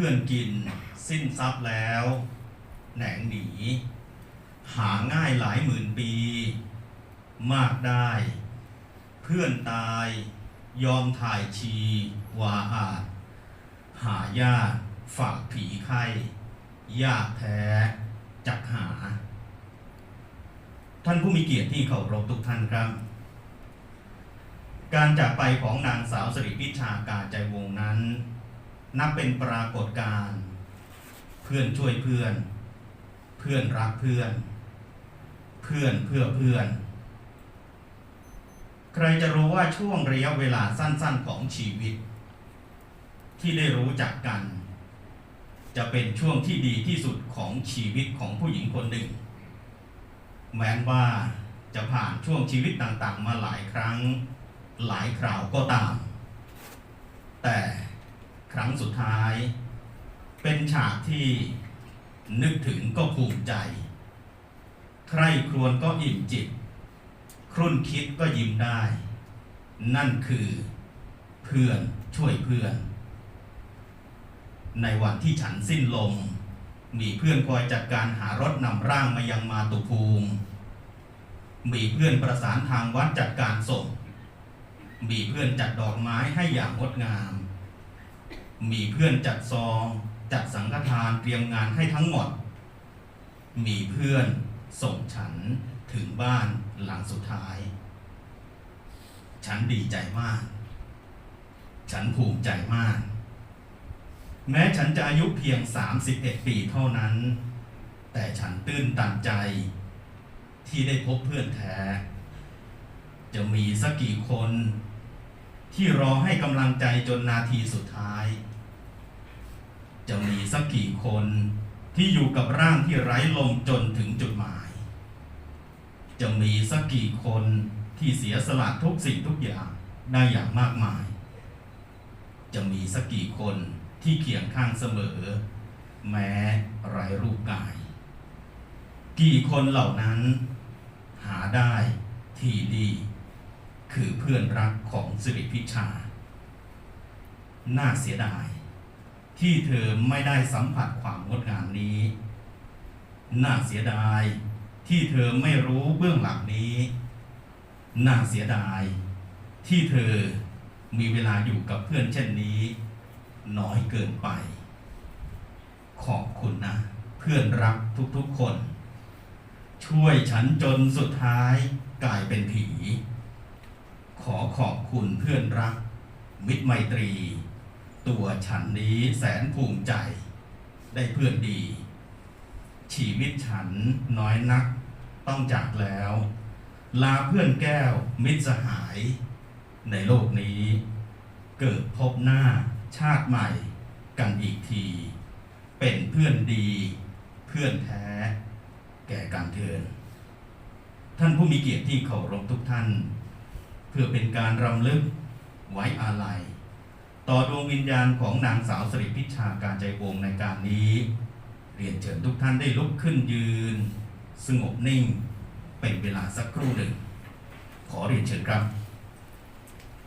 พื่อนกิน สิ้นทรัพย์แล้ว แหนงหนี หาง่ายหลายหมื่นปี มากได้ เพื่อนตายยอมถ่ายชี วาอาจ หายากฝากผีไข้ยากแท้จักหา ท่านผู้มีเกียรติที่เคารพทุกท่านครับ การจากไปของนางสาวสิริพิชากาใจวงศ์นั้น นับเป็นปรากฏการณ์เพื่อนช่วยเพื่อน เพื่อนรักเพื่อน เพื่อนเพื่อเพื่อน ใครจะรู้ว่าช่วงระยะเวลาสั้นๆของชีวิต ที่ได้รู้จักกัน จะเป็นช่วงที่ดีที่สุดของชีวิตของผู้หญิงคนหนึ่ง แม้ว่าจะผ่านช่วงชีวิตต่างๆ มาหลายครั้งหลายคราวก็ตาม แต่ ครั้งสุดท้าย เป็นฉากที่นึกถึงก็ภูมิใจ ใครครวญก็อิ่มจิต ครุ่นคิดก็ยิ้มได้ นั่นคือเพื่อนช่วยเพื่อน ในวันที่ฉันสิ้นลม มีเพื่อนคอยจัดการหารถนำร่างมายังมาตุภูมิ มีเพื่อนประสานทางวัดจัดการศพมีเพื่อนจัดดอกไม้ให้อย่างงดงาม มีเพื่อนจัดซอง จัดสังฆทานเตรียมงานให้ทั้งหมด มีเพื่อนส่งฉันถึงบ้านหลังสุดท้าย ฉันดีใจมาก ฉันภูมิใจมาก แม้ฉันจะอายุเพียง 31 ปีเท่านั้น แต่ฉันตื้นตันใจ ที่ได้พบเพื่อนแท้ จะมีสักกี่คน ที่รอให้กำลังใจจนนาทีสุดท้าย จะมีสักกี่คนที่อยู่กับร่างที่ไร้ลมจนถึงจุดหมาย จะมีสักกี่คนที่เสียสละทุกสิ่งทุกอย่างได้อย่างมากมาย จะมีสักกี่คนที่เคียงข้างเสมอ แม้ไร้รูปกาย กี่คนเหล่านั้น หาได้ที่ดี คือเพื่อนรักของสิริพิชา น่าเสียดาย ที่เธอไม่ได้สัมผัสความงดงามนี้ น่าเสียดายที่เธอไม่รู้เบื้องหลังนี้ น่าเสียดาย ที่เธอมีเวลาอยู่กับเพื่อนเช่นนี้ น้อยเกินไป ขอบคุณนะ เพื่อนรักทุกๆคน ช่วยฉันจนสุดท้ายกลายเป็นผี ขอขอบคุณเพื่อนรัก มิตรไมตรี ตัวฉันนี้แสนภูมิใจ ได้เพื่อนดี ชีวิตฉันน้อยนัก ต้องจากแล้ว ลาเพื่อนแก้วมิตรสหาย ในโลกนี้ เกิดพบหน้าชาติใหม่กันอีกที เป็นเพื่อนดี เพื่อนแท้ แก่การเทิน ท่านผู้มีเกียรติที่เคารพทุกท่าน พื่อเป็นการรำลึกไว้อาลัย ต่อดวงวิญญาณของนางสาวสริพิชาการใจวงในการนี้ เรียนเชิญทุกท่านได้ลุกขึ้นยืน สงบนิ่งเป็นเวลาสักครู่หนึ่ง ขอเรียนเชิญครับ